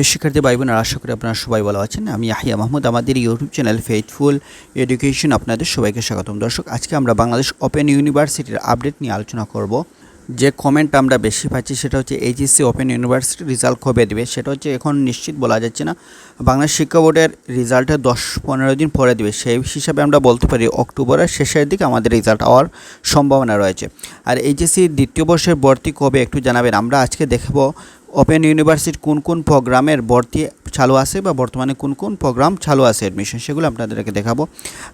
প্রিয় শিক্ষার্থী ভাই বোনেরা আশা করি আপনারা সবাই ভালো আছেন। আমি আহিয়া মাহমুদ, আমাদের ইউটিউব চ্যানেল ফেথফুল এডুকেশন আপনাদের সবাইকে স্বাগতম। দর্শক, আজকে আমরা বাংলাদেশ ওপেন ইউনিভার্সিটির আপডেট নিয়ে আলোচনা করব। যে কমেন্ট আমরা বেশি পাচ্ছি সেটা হচ্ছে এইচএসসি ওপেন ইউনিভার্সিটি রেজাল্ট কবে দেবে, সেটা হচ্ছে এখন নিশ্চিত বলা যাচ্ছে না। বাংলাদেশ শিক্ষা বোর্ডের রেজাল্টে দশ পনেরো দিন পরে দেবে, সেই হিসাবে আমরা বলতে পারি অক্টোবরের শেষের দিকে আমাদের রেজাল্ট হওয়ার সম্ভাবনা রয়েছে। আর এইচএসসি দ্বিতীয় বর্ষের ভর্তি কবে একটু জানাবেন, আমরা আজকে দেখব ওপেন ইউনিভার্সিটির কোন কোন প্রোগ্রামের ভর্তি চালু আছে বা বর্তমানে কোন কোন প্রোগ্রাম চালু আছে অ্যাডমিশন সেগুলো আপনাদেরকে দেখাবো।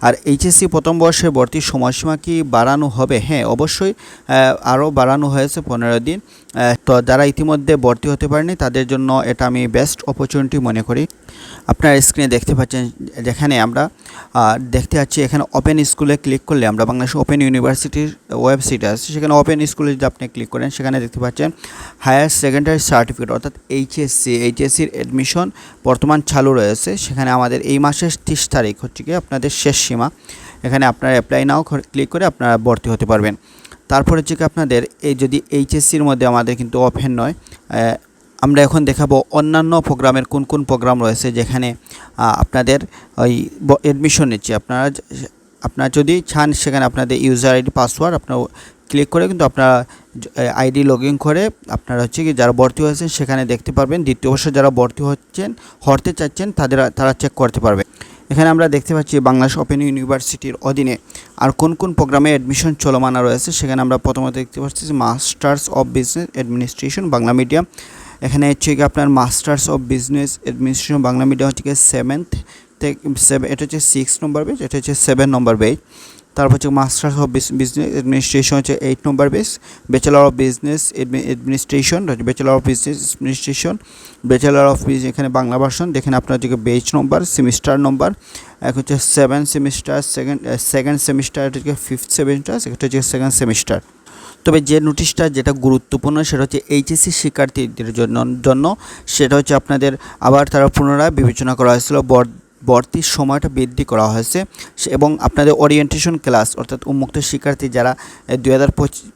আর এইচএসসি প্রথম বর্ষে ভর্তির সময়সীমা কি বাড়ানো হবে? হ্যাঁ অবশ্যই আরও বাড়ানো হয়েছে পনেরো দিন। তো যারা ইতিমধ্যে ভর্তি হতে পারেনি, তাদের জন্য এটা আমি বেস্ট অপরচুনিটি মনে করি। আপনার স্ক্রিনে দেখতে পাচ্ছেন যেখানে আমরা দেখতে পাচ্ছি এখানে ওপেন স্কুলে ক্লিক করলে আমরা বাংলাদেশ ওপেন ইউনিভার্সিটির ওয়েবসাইট আছে সেখানে ওপেন স্কুলে যদি আপনি ক্লিক করেন, সেখানে দেখতে পাচ্ছেন হায়ার সেকেন্ডারি সার্টিফিকেট অর্থাৎ এইচএসসি এইচএসসির অ্যাডমিশন বর্তমান চালু রয়েছে। সেখানে আমাদের এই মাসের তিরিশ তারিখ হচ্ছে কি আপনাদের শেষ সীমা। এখানে আপনারা অ্যাপ্লাই নাও ক্লিক করে আপনারা ভর্তি হতে পারবেন। তারপরে হচ্ছে কি আপনাদের এই যদি এইচএসসির মধ্যে আমাদের কিন্তু ওপেন নয় আমরা এখন দেখাবো অন্যান্য প্রোগ্রামের কোন কোন প্রোগ্রাম রয়েছে যেখানে আপনাদের ওই অ্যাডমিশন নিচ্ছে। আপনারা আপনারা যদি চান সেখানে আপনাদের ইউজার আইডি পাসওয়ার্ড আপনার ক্লিক করে কিন্তু আপনারা আইডি লগ করে আপনারা হচ্ছে কি যারা ভর্তি হয়েছেন সেখানে দেখতে পারবেন। দ্বিতীয় বর্ষে যারা ভর্তি হচ্ছেন, হতে চাচ্ছেন তাদের, তারা চেক করতে পারবে। এখানে আমরা দেখতে পাচ্ছি বাংলাদেশ ওপেন ইউনিভার্সিটির অধীনে আর কোন কোন প্রোগ্রামে অ্যাডমিশন চলমান রয়েছে। সেখানে আমরা প্রথমত দেখতে পাচ্ছি masters of business administration Bangla medium এখানে হচ্ছে কি আপনার masters of business administration Bangla medium হচ্ছে সেভেন্থ এটা হচ্ছে সিক্স নম্বর বেজ এটা হচ্ছে সেভেন নম্বর বেজ তারপর হচ্ছে মাস্টার্স অফ বিজনেস অ্যাডমিনিস্ট্রেশন হচ্ছে eight number base bachelor of business administration bachelor of business administration bachelor of এখানে বাংলা ভার্সন যেখানে আপনার হচ্ছে বেচ নম্বর সেমিস্টার নম্বর এক হচ্ছে seven semester second second semester হচ্ছে ফিফথ সেমিস্টার এটা হচ্ছে সেকেন্ড সেমিস্টার তবে যে নোটিশটা যেটা গুরুত্বপূর্ণ, সেটা হচ্ছে এইচএসসি শিক্ষার্থীদের জন্য জন্য সেটা হচ্ছে আপনাদের আবার তারা পুনরায় বিবেচনা করা হয়েছিল, বর- ভর্তির সময়টা বৃদ্ধি করা হয়েছে। এবং আপনাদের ওরিয়েন্টেশন ক্লাস অর্থাৎ উন্মুক্ত শিক্ষার্থী যারা দুই হাজার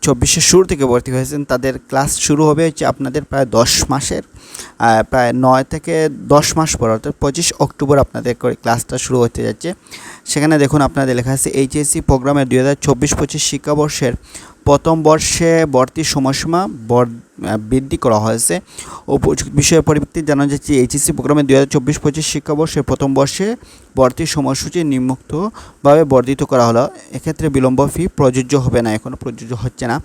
চব্বিশের শুরু থেকে ভর্তি হয়েছেন, তাদের ক্লাস শুরু হবে হচ্ছে আপনাদের প্রায় দশ মাসের প্রায় নয় থেকে দশ মাস পর, অর্থাৎ পঁচিশ অক্টোবর আপনাদের করে ক্লাসটা শুরু হতে যাচ্ছে। সেখানে দেখুন আপনাদের লেখা আছে এইচএসসি প্রোগ্রামের দুই হাজার চব্বিশ পঁচিশ শিক্ষাবর্ষের প্রথম বর্ষে ভর্তির সময়সীমা বৃদ্ধি করা হয়েছে। উপযুক্ত বিষয়ের পরিপ্রেক্ষিতে জানা যাচ্ছে, এইচএসসি প্রোগ্রামে দুই হাজার চব্বিশ পঁচিশ শিক্ষাবর্ষের প্রথম বর্ষে ভর্তির সময়সূচি নিম্নোক্তভাবে বর্ধিত করা হলো। এক্ষেত্রে বিলম্ব ফি প্রযোজ্য হবে না এখনও প্রযোজ্য হচ্ছে না।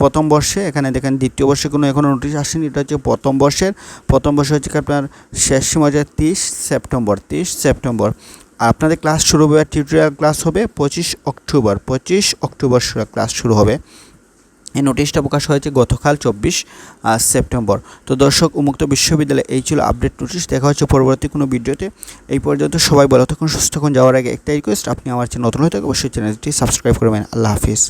প্রথম বর্ষে, এখানে দেখেন, দ্বিতীয় বর্ষে কোনো এখনও নোটিশ আসেনি, এটা হচ্ছে প্রথম বর্ষের। প্রথম বর্ষে হচ্ছে আপনার শেষ সীমা হচ্ছে তিরিশ, সেপ্টেম্বর তিরিশ সেপ্টেম্বর। আপনাদের ক্লাস শুরু হবে টিউটোরিয়াল ক্লাস হবে পঁচিশ অক্টোবর। পঁচিশ অক্টোবর ক্লাস শুরু হবে। এই নোটিশটা প্রকাশ হয়েছে গতকাল চব্বিশ সেপ্টেম্বর। তো দর্শক, উন্মুক্ত বিশ্ববিদ্যালয়ে এই ছিল আপডেট নোটিশ দেখা হচ্ছে পরবর্তী কোনো ভিডিওতে। এই পর্যন্ত সবাই ভালো থাকুন, সুস্থ থাকুন। যাওয়ার আগে একটাই রিকোয়েস্ট আপনি আমার চ্যানেল নতুন হয়ে থাকে অবশ্যই চ্যানেলটি সাবস্ক্রাইব করবেন। আল্লাহ হাফিজ।